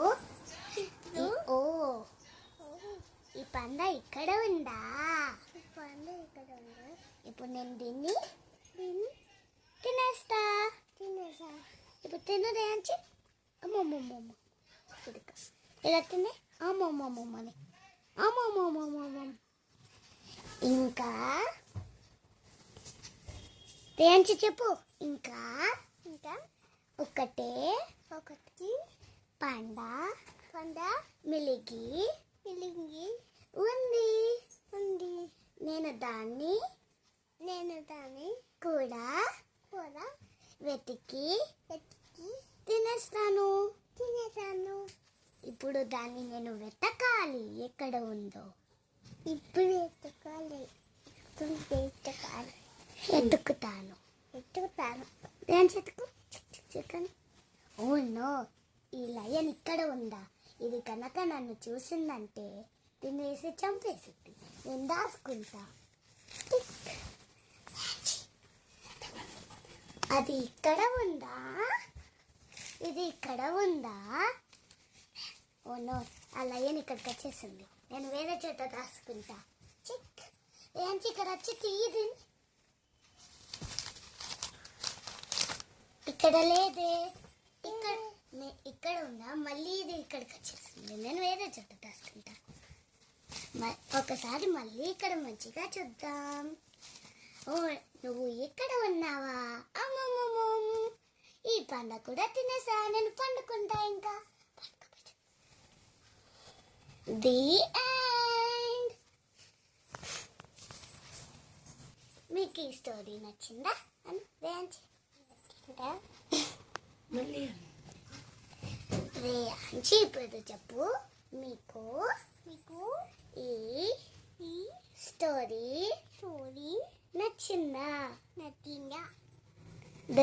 ఓ. ఈ- పంద ఇక్కడ ఉందా? పండు ఇక్కడ ఉంది? ఇప్పుడు నేను దీన్ని దీన్ని తినేస్తా. తినేసా. ఇప్పుడు తిను రేంచి అమ్మమ్మమ్మమ్మ. ఇదిక ఇలా తినే. అమ్మమ్మమ్మమ్మమ్మ. ఇంకా? చెప్పు? ఇంకా? పండ. పండ? మిలిగి. పిలింగి ఉంది. ఉంది. నేను దాన్ని. నేను దాన్ని కూడా కూర వెతికి ఎత్తి తినేస్తాను. తినేసాను ఇప్పుడు దాన్ని నేను వెతకాలి. ఎక్కడ ఉందో. ఇప్పుడు ఎత్తుకోవాలి ఇప్పుడు ఎత్తుకోవాలి ఎతుకుతాను ఎత్తుకుతాను ఏం చెతుకు చికెన్ ఓ నో. ఈ లయన్ ఇక్కడ ఉందా? ఇది కనుక నన్ను చూసిందంటే తినేసి చంపేసింది. నేను దాచుకుంటా. అది ఇక్కడ ఉందా? ఇది ఇక్కడ ఉందా? ఓ నో ఆ లయన్ ఇక్కడికి వచ్చేసింది. నేను వేరే చోట దాచుకుంటా. చిక్ ఏంటి ఇక్కడ వచ్చి తీయది ఇక్కడ లేదే. ఇక్కడ ఇక్కడ ఉందా మళ్ళీ ఇది ఇక్కడికి వచ్చేసింది నేను వేరే చోట దాచుకుంటా. ఒకసారి మళ్ళీ ఇక్కడ మంచిగా చూద్దాం. ఓ నువ్వు ఇక్కడ ఉన్నావా? అమ్మమ్మమ్మో ఈ పండ కూడా తినేసా. నేను పండుకుంటా ఇంకా. The end. మీకు ఈ స్టోరీ నచ్చిందా? అని రేంజ్ రేంచి ఇప్పుడు చెప్పు మీకు మీకు ఈ ఈ స్టోరీ స్టోరీ నచ్చిందా నచ్చిందా ద